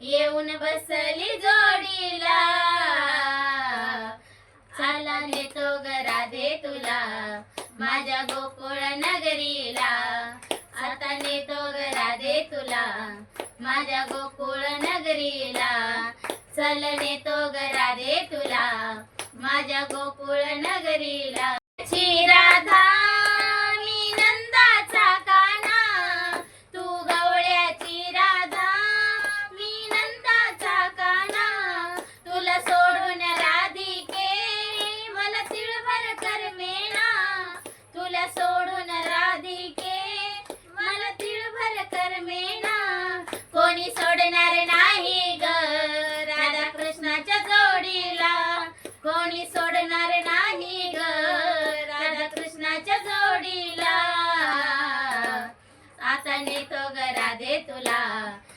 येऊन बसली जोडीला. चाला नेतो गरा दे तुला माझ्या गोकुळ नगरीला. आता नेतो गरा दे तुला माझ्या गोकुळ नगरीला. चल नेतो गरा दे तुला माझ्या गोकुळ नगरीला. चिराधा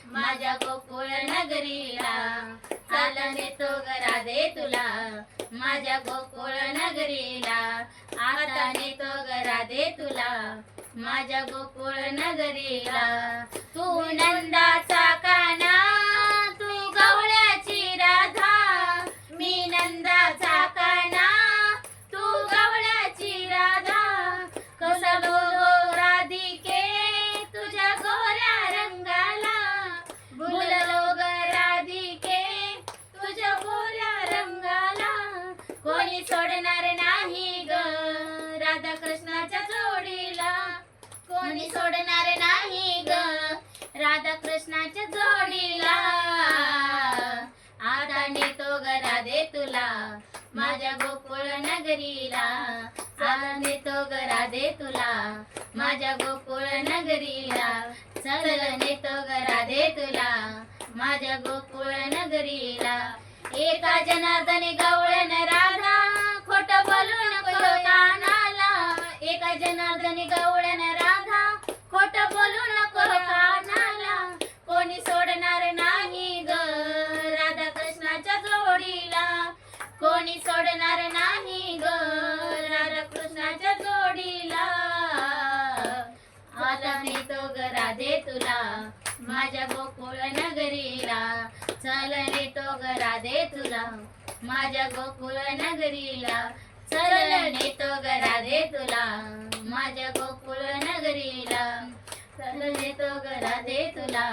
माझ्या गोकुळ नगरीला. चाल नेतो ग दे तुला. माझ्या गोकुळ नगरीला. आता नेतो ग राधे तुला. माझ्या गोकुळ नगरीला. तू नंदा कोणी सोडणार नाही ग. राधा कृष्णाच्या जोडीला कोणी सोडणार नाही ग. राधा कृष्णाच्या जोडीला आता नेतो ग राधे तुला माझ्या गोकुळ नगरीला. आता नेतो ग राधे तुला माझ्या गोकुळ नगरीला. चल नेतो ग राधे तुला माझ्या गोकुळ नगरीला. एका जनार्दने गवळ कोणी सोडणार नाही ग. राधाकृष्णाच्या जोडीला. आता मी तो ग राधे तुला माझ्या गोकुळ नगरीला. चल नेतो ग राधे तुला माझ्या गोकुळ नगरीला. चल नेतो ग राधे तुला माझ्या गोकुळ नगरीला. चल नेतो ग राधे तुला.